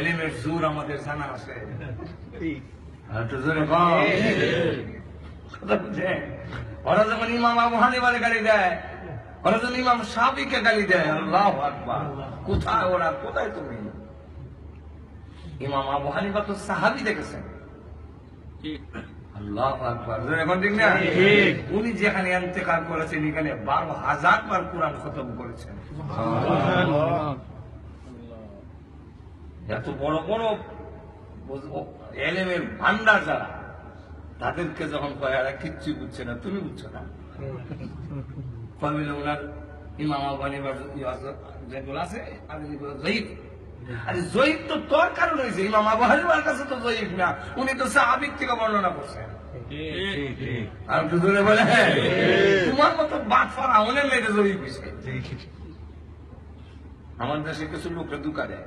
এলিমের জোর আমাদের জানা আছে। আর একটু জোরে কম। কথা বুঝছেন? ওরা যখন ইমাম আবু হানিফারে গালি দেয় ওরা যখন ইমাম সাবিকে গালি দেয় আল্লাহ আকবার। কোথায় ওরা? কোথায় তুমি? ইমাম আবু হানিফা তো সাহাবি দেখেছেন। আল্লাহ আকবার। ঠিক না? উনি যেখানে ইন্তেকাল করেছেন এখানে বারো হাজার বার কোরআন খতম করেছেন। এত বড় বড় এলেমের ভান্ডার যারা তাদেরকে যখন কয় এরা কিচ্ছু বুঝছে না তুমি বুঝছ না। কবিল ওনার ইমাম আবানি যেগুলো আছে আর জয়ীফ। আরে জয়ীফ তো তোর কারণ হয়েছে ইমাম আবু হানিফার কাছে তো জয়ীফ না উনি তো সাহাবিক থেকে বর্ণনা করছেন। আর একটু বলে হ্যাঁ, তোমার মতো বাদ ফারা অনেক মেয়েদের জয়ীফ হয়েছে। আমার দেশে কিছু লোকরা দুকা দেয়।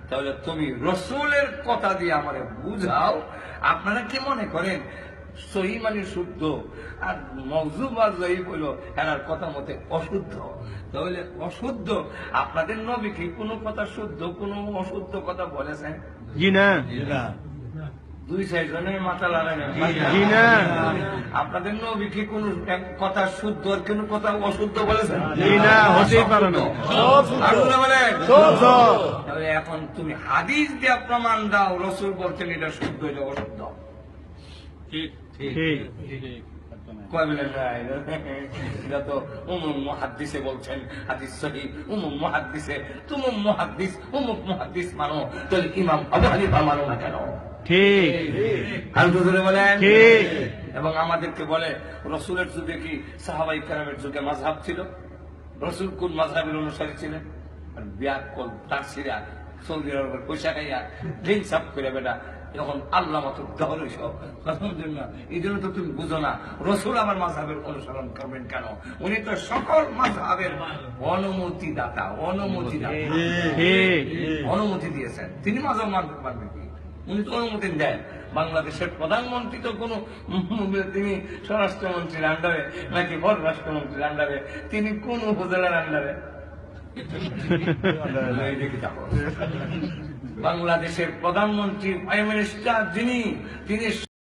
তাহলে তুমি রসুলের কথা দিয়ে আমারে বুঝাও। আপনারা কি মনে করেন? সহি মানে শুদ্ধ। আর মজুব আর জয়ী বলল এনার কথা মতে অশুদ্ধ। তাহলে অশুদ্ধ আপনাদের নবী কি কোনো কথা শুদ্ধ কোনো অশুদ্ধ কথা বলেছেন? জি না। দুই সাইড মাথা লড়াই না। আপনাদের নবী কি কোন কথা শুদ্ধ আর কোন কথা অশুদ্ধ বলেছেন? না, হতেই পারে না। আরও না বলেন? সব সব। তাহলে এখন তুমি হাদিস দিয়া প্রমাণ দাও রসুল বলছেন এটা শুদ্ধ এটা অশুদ্ধ। ঠিক ঠিক। না, এটা তো উমুম মহাদ্দিসে বলছেন হাদিস সহি উমুম মহাদ্দিসে। তুমুম মহাদ্দিস উমুক মহাদ্দিস মানো তাহলে ইমাম আবু হানিফা মানো না কেন? ঠিক। বলেন। ঠিক। এবং আমাদেরকে বলে রসুলের যুগে কি সাহাবাই কালামের যুগে মাঝহাব ছিল? রসুল কোন মাঝহাবের অনুসারী ছিলেন? আর বিয়াক কল তার সিরা সৌদি আরবের পয়সা খাইয়া ড্রিঙ্ক সাপ করে বেটা যখন আল্লাহ মতো দহল সব। এই জন্য তো তুমি বুঝো না রসুল আমার মাঝহাবের অনুসরণ করবেন কেন? উনি তো সকল মাঝহাবের অনুমতি দাতা অনুমতি দাতা অনুমতি দিয়েছেন। তিনি মাঝাব মানতে পারবেন কি? উনি তো অনুমতি দেন। বাংলাদেশের প্রধানমন্ত্রী তো কোনো তিনি স্বরাষ্ট্রমন্ত্রীর আন্ডারে নাকি পররাষ্ট্রমন্ত্রীর আন্ডারে তিনি কোন উপজেলার আন্ডারে। বাংলাদেশের প্রধানমন্ত্রী প্রাইম মিনিস্টার যিনি তিনি